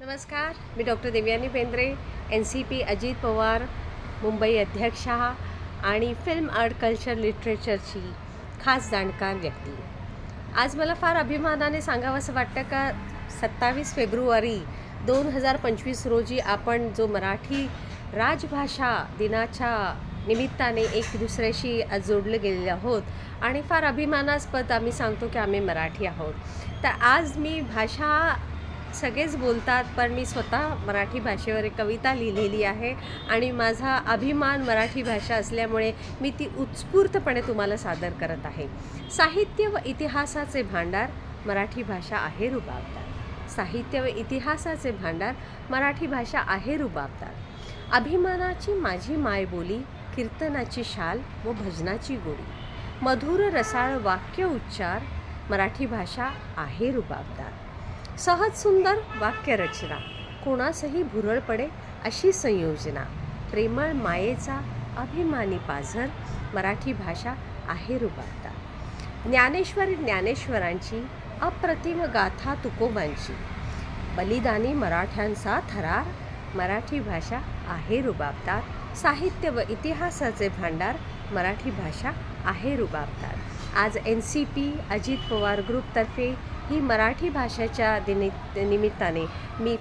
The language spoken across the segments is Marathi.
नमस्कार मी doctor Devyani Bendre N C P Ajit Pawar Mumbai अध्यक्षा आणि फिल्म आर्ट कल्चर लिटरेचरची खास जाणकार व्यक्ती. आज मला फार अभिमानाने सांगावंसं वाटतं का सत्तावीस फेब्रुवारी दोन हजार पंचवीस रोजी आपण जो मराठी राजभाषा दिनाच्या निमित्ताने एक दुसऱ्याशी जोडलं गेलेलं गेलेले आहोत आणि फार अभिमानास्पद आम्ही सांगतो की आम्ही मराठी आहोत. तर आज मी भाषा सगळेच बोलतात पण मी स्वतः मराठी भाषेवर एक कविता लिहिलेली आहे आणि माझा अभिमान मराठी भाषा असल्यामुळे मी ती उत्स्फूर्तपणे तुम्हाला सादर करत आहे. साहित्य व इतिहासाचे भांडार मराठी भाषा आहे रुबाबदार. साहित्य व इतिहासाचे भांडार मराठी भाषा आहे रुबाबदार. अभिमानाची माझी मायबोली कीर्तनाची शाल व भजनाची गोडी. मधुर रसाळ वाक्य उच्चार मराठी भाषा आहे रुबाबदार. सहज सुंदर वाक्यरचना. कोणासही भुरळ पडे अशी संयोजना. प्रेमळ मायेचा अभिमानी पाझर मराठी भाषा आहे रुबाबदार ज्ञानेश्वरी ज्ञानेश्वरांची अप्रतिम गाथा तुकोबांची. बलिदानी मराठ्यांचा थरार मराठी भाषा आहे रुबाबदार साहित्य व इतिहासाचे भांडार मराठी भाषा आहे रुबाबदार आज N C P Ajit Pawar ग्रुपतर्फे ही मराठी भाषेच्या दिनि निमित्ताने. मी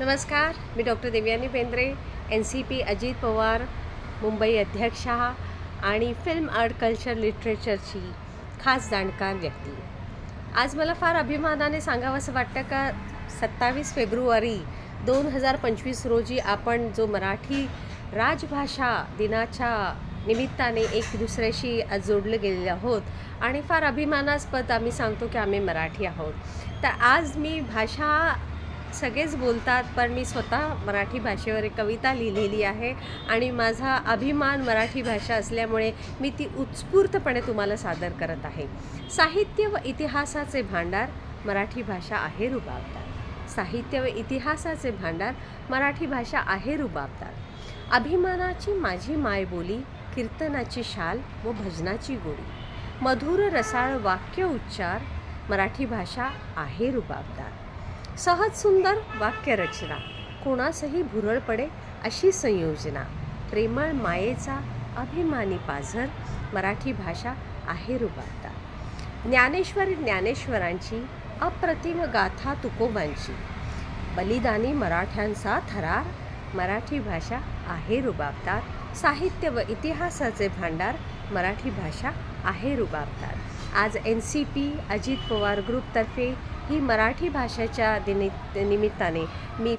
नमस्कार मी doctor Devyani Bendre N C P Ajit Pawar Mumbai अध्यक्ष आणि फिल्म आर्ट कल्चर लिटरेचरची खास जाणकार व्यक्ती. आज मला फार अभिमानाने सांगावंसं वाटतं का सत्तावीस फेब्रुवारी दोन हजार पंचवीस रोजी आपण जो मराठी राजभाषा दिनाच्या निमित्ताने एक दुसऱ्याशी जोडलं गेलेलं गेलेले आहोत आणि फार अभिमानास्पद आम्ही सांगतो की आम्ही मराठी आहोत. तर आज मी भाषा सगळेच बोलतात पण मी स्वतः मराठी भाषेवर एक कविता लिहिलेली आहे आणि माझा अभिमान मराठी भाषा असल्यामुळे मी ती उत्स्फूर्तपणे तुम्हाला सादर करत आहे. साहित्य व इतिहासाचे भांडार मराठी भाषा आहे रुबाबदार. साहित्य व इतिहासाचे भांडार मराठी भाषा आहे रुबाबदार. अभिमानाची माझी मायबोली कीर्तनाची शाल व भजनाची गोडी. मधुर रसाळ वाक्य उच्चार मराठी भाषा आहे रुबाबदार. सहज सुंदर वाक्यरचना कोणासही भुरळ पडे अशी संयोजना. प्रेमळ मायेचा अभिमानी पाझर मराठी भाषा आहे रुबाबदार. ज्ञानेश्वरी ज्ञानेश्वरांची अप्रतिम गाथा तुकोबांची. बलिदानी मराठ्यांचा थरार मराठी भाषा आहे रुबाबदार. साहित्य व इतिहासाचे भांडार मराठी भाषा आहे रुबाबदार. आज N C P Ajit Pawar ग्रुपतर्फे ही मराठी भाषेच्या दिनि निमित्ताने मी